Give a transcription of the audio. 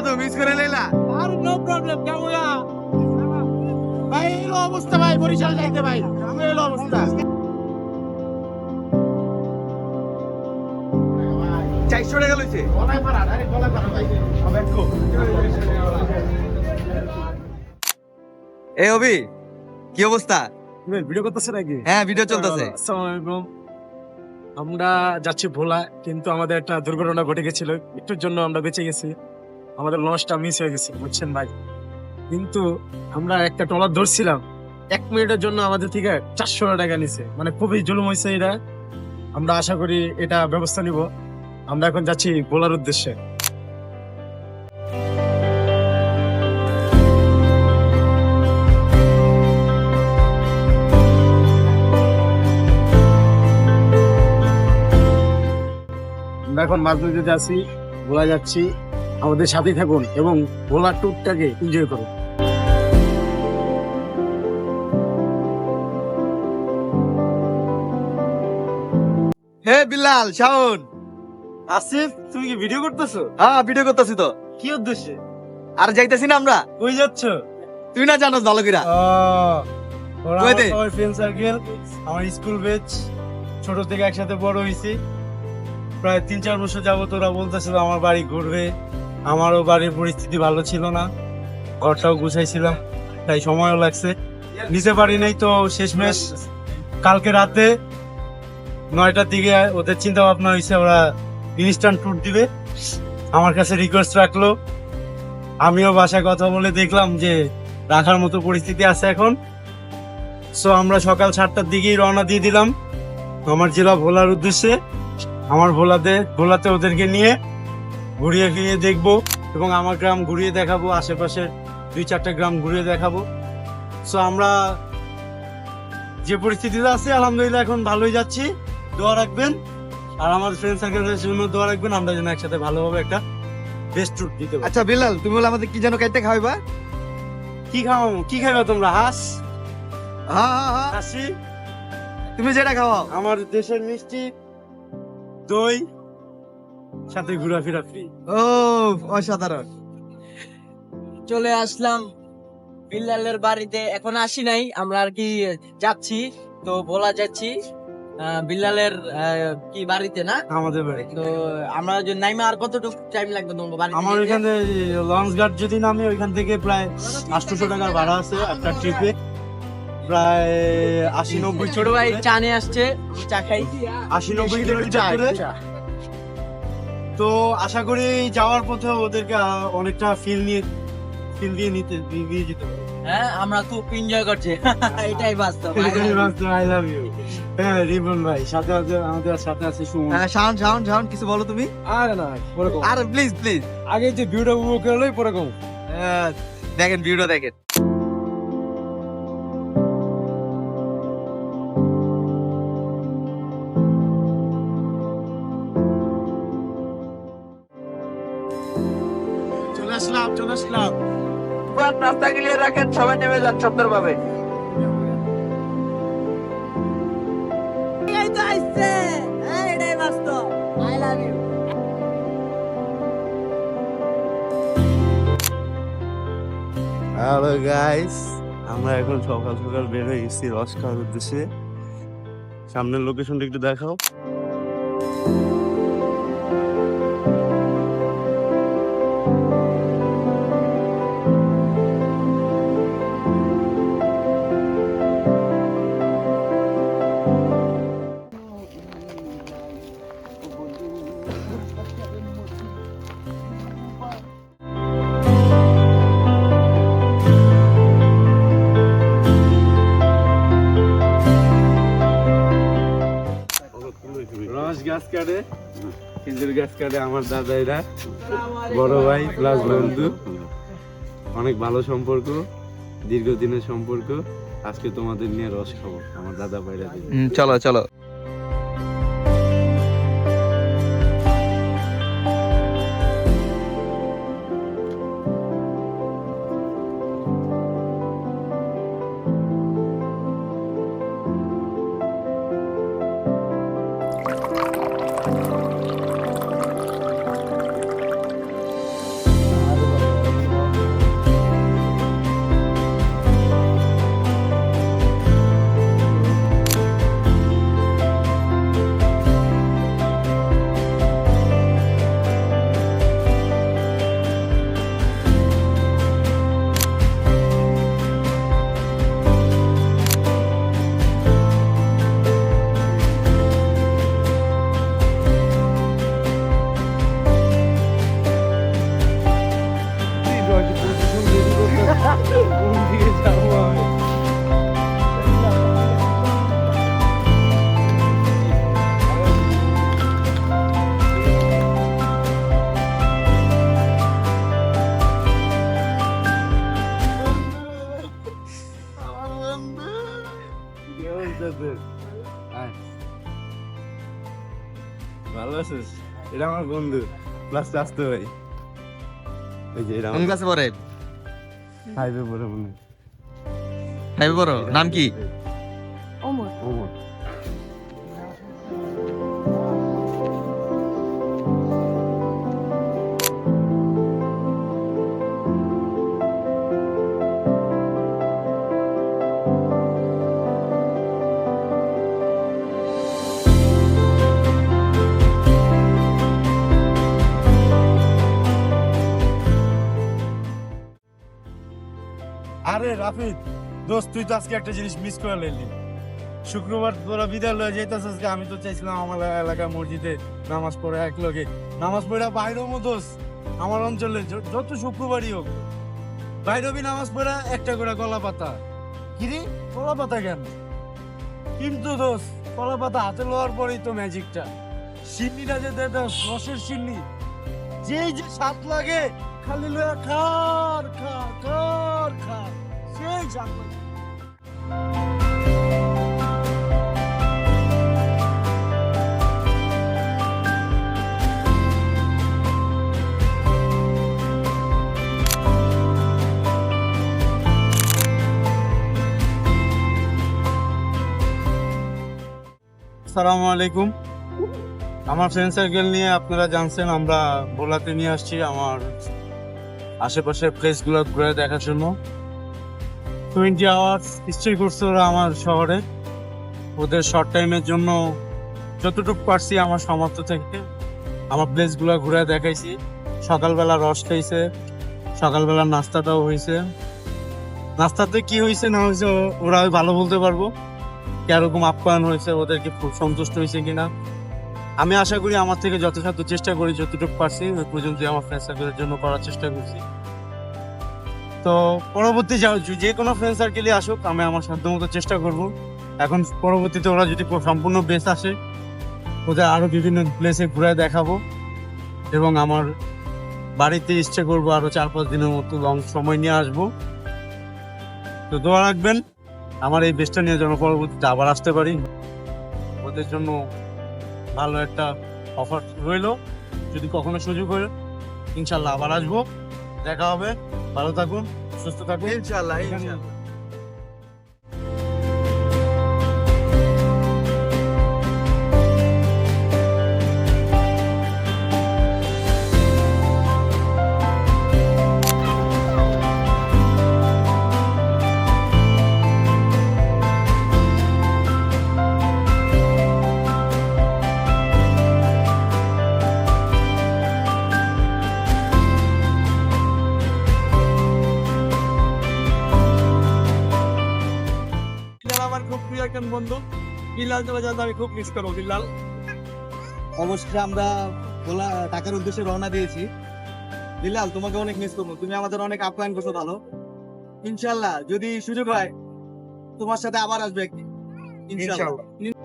দাদু মিস করে লইলা আর no problem কেমন ভাই এলো অবস্থা ভাই বরিশাল যাইতে ভাই। আমি এলো অবস্থা। চারশো টাকা লইছে। গলায় পাড়া আরে গলায় পাড়া ভাই। সব একটু এ অবি কি অবস্থা? ভিডিও করতেছে নাকি? হ্যাঁ ভিডিও চলতেছে। আসসালামু আলাইকুম। আমরা যাচ্ছি ভোলা কিন্তু আমাদের একটা দুর্ঘটনা ঘটে গেছিল। একটুর জন্য আমরা বেঁচে গেছি। আমাদের লঞ্চটা মিস হয়ে গেছে, বুঝছেন ভাই? কিন্তু আমরা একটা ট্রলার ধরছিলাম, এক মিনিটের জন্য আমাদের থেকে চারশো টাকা নিছে। মানে খুবই জুলুম হয়েছে এটা। আমরা আশা করি এটা ব্যবস্থা নিব। আমরা এখন যাচ্ছি ভোলার উদ্দেশ্যে। আমরা এখন মাছ নদীতে যাচ্ছি ভোলা যাচ্ছি। আমাদের সাথেই থাকুন এবং ভোলার ট্যুরটাকে এনজয় করুন। হে বিল্লাল শাওন। আসিফ তুমি কি ভিডিও করতেছো? হ্যাঁ ভিডিও করতেছি তো। কি উদ্দেশ্যে? আর যাইতেছি না আমরা? কই যাচ্ছ? তুই না জানোস ভালো কিরা ওরা কইতে? আমার ফ্রেন্ড সার্কেল আমার স্কুল বেচ ছোট থেকে একসাথে বড় হয়েছি প্রায় তিন চার বছর যাবত ওরা বলতেছিল আমার বাড়ি ঘুরবে। আমারও বাড়ির পরিস্থিতি ভালো ছিল না। ঘরটাও গুছাইছিলাম, তাই সময়ও লাগছে। নিতে পারি নাই তো শেষমেশ। কালকে রাতে নয়টার দিকে ওদের চিন্তা ভাবনা হয়েছে, ওরা ইনস্ট্যান্ট ট্যুর দিবে। আমার কাছে রিকোয়েস্ট রাখল। আমিও বাসায় কথা বলে দেখলাম যে রাখার মতো পরিস্থিতি আছে এখন। সো আমরা সকাল সাতটার দিকেই রওনা দিয়ে দিলাম। আমার জেলা ভোলার উদ্দেশ্যে। আমার ভোলাতে ভোলাতে ওদেরকে নিয়ে ঘুরিয়ে ফিরিয়ে দেখব এবং আমার গ্রাম ঘুরিয়ে দেখাবো আশেপাশের দুই চারটা গ্রাম ঘুরিয়ে দেখাবো। সো আমরা যে পরিস্থিতিতে আছি আলহামদুলিল্লাহ এখন ভালোই যাচ্ছি। দোয়া রাখবেন। আর আমার ফ্রেন্ড সার্কেলের জন্য দোয়া রাখবেন আমরা যেন একসাথে ভালোভাবে একটা বেস্ট ট্যুর দিতে পারি। আচ্ছা বিলাল তুমি বলে আমাদের কি যেন কাইতে খাওয়াইবা কি খাওয়াবো কি খাবে তোমরা? হাঁস? হ্যাঁ হ্যাঁ হ্যাঁ হাসি তুমি যেটা খাওয়াও। আমার দেশের মিষ্টি দই সাথে ঘোরাফেরা ফ্রি ও অসাধারণ। চলে আসলাম বিল্লালের বাড়িতে। এখন আসি নাই আমরা আর কি যাচ্ছি। তো বলা যাচ্ছি বিল্লালের কি বাড়িতে না? আমাদের বাড়ি। তো আমরা যে নাইমা আর কতটুকু টাইম লাগবে তোমার বাড়ি আমার ওইখান লঞ্চ ঘাট যদি নামে ওইখান থেকে প্রায় আটশোশো টাকার ভাড়া আছে একটা ট্রিপে প্রায় আশি নব্বই ছোট ভাই চা নিয়ে আসছে চা খাই। আশি নব্বই কিলোমিটার করে তো আশা করি যাওয়ার পথে ওদেরকে অনেকটা ফিল নিয়ে ফিল দিয়ে নিতে দিয়ে যেতে পারব। হ্যাঁ আমরা খুব এনজয় করছি। এটাই বাস্তব আই লাভ ইউ হ্যাঁ রিবন ভাই সাথে আছে আমাদের সাথে আছে সুমন। হ্যাঁ শাওন শাওন শাওন কিছু বলো তুমি? আরে না পরে। আর প্লিজ প্লিজ আগে যে ভিউটা উপভোগ করে লই পরে কম দেখেন ভিডিও দেখেন। আসলাম চলে আসলাম। রাস্তা গিলিয়ে রাখেন সবাই নেমে যান লাভ ইউ হ্যালো গাইস আমরা এখন সকাল সকাল বের হয়ে গেছি রস খাওয়ার উদ্দেশ্যে। সামনের লোকেশনটা একটু দেখাও। কাটে খেজুর গাছ কাটে আমার দাদা এরা বড় ভাই প্লাস বন্ধু। অনেক ভালো সম্পর্ক, দীর্ঘদিনের সম্পর্ক। আজকে তোমাদের নিয়ে রস খাব, আমার দাদা ভাইরা চলো চলো। ভালো আছিস? এটা আমার বন্ধু। প্লাস আসতে ভাই ওই যে এটা কোন ক্লাসে পড়ে? মনে ফাইভে নাম কি? ওমর। ওমর। আরে রাফিদ, দোস্ত, তুই তো আজকে একটা জিনিস মিস করে নিলি। শুক্রবার তোরা বিদ্যালয়ে যেতেছিস আজকে, আমি তো চাইছিলাম আমার এলাকা মসজিদে নামাজ পড়ে এক লগে। নামাজ পড়ে বাইরেও দোষ আমার অঞ্চলে যত শুক্রবারই হোক বাইরবি নামাজ পড়া, একটা করে কলা পাতা কিরে কলা পাতা কেন? কিন্তু দোষ কলা পাতা হাতে লওয়ার পরেই তো ম্যাজিকটা। সিন্নিটা যে দে দোষ রসের সিন্নি। যেই যে স্বাদ লাগে, খালি লয়া খার খা খার খা সেই আসসালামু আলাইকুম। আমার ফ্রেন্ড সার্কেল নিয়ে আপনারা জানছেন, আমরা ভোলাতে নিয়ে আসছি আমার আশেপাশের প্লেসগুলো ঘুরে দেখার জন্য। টোয়েন্টি আওয়ার্স হিস্ট্রি করছে ওরা আমার শহরে। ওদের শর্ট টাইমের জন্য যতটুকু পারছি আমার সামর্থ্য থেকে আমার প্লেসগুলো ঘুরে দেখাইছি। সকালবেলা রস খাইছে, সকালবেলা নাস্তাটাও হয়েছে নাস্তাতে কি হয়েছে না হয়েছে ওরা ভালো বলতে পারব। কীরকম আপ্যায়ন হয়েছে, ওদেরকে খুব সন্তুষ্ট হয়েছে কিনা। আমি আশা করি আমার থেকে যথাসাধ্য চেষ্টা করি, যতটুকু পারছি ওই পর্যন্ত আমার সার্কেলের জন্য করার চেষ্টা করছি। তো পরবর্তী যা- যে কোনো ফ্রেন্ড সার্কেলই আসুক, আমি আমার সাধ্য মতো চেষ্টা করব। এখন পরবর্তীতে ওরা যদি সম্পূর্ণ বেস আসে, ওদের আরও বিভিন্ন প্লেসে ঘুরে দেখাবো। এবং আমার বাড়িতে ইচ্ছে করব আরও চার পাঁচ দিনের মতো লং সময় নিয়ে আসব। তো দোয়া রাখবেন, আমার এই বেসটা নিয়ে যেন পরবর্তীতে আবার আসতে পারি। ওদের জন্য ভালো একটা অফার রইল। যদি কখনো সুযোগ হয়, ইনশাল্লাহ আবার আসব। দেখা হবে ভালো থাকুন সুস্থ থাকুন ইনশাআল্লাহ ইনশাআল্লাহ। বন্ধু। বিলাল তোমার যাতে আমি খুব মিস করব বিলাল অবশ্যই আমরা ভোলা টাকার উদ্দেশ্যে রওনা দিয়েছি। বিল্লাল তোমাকে অনেক মিস করব। তুমি আমাদের অনেক আপ্যায়ন করছ ভালো। ইনশাল্লাহ যদি সুযোগ হয় তোমার সাথে আবার আসবে একদিন। ইনশাল্লাহ।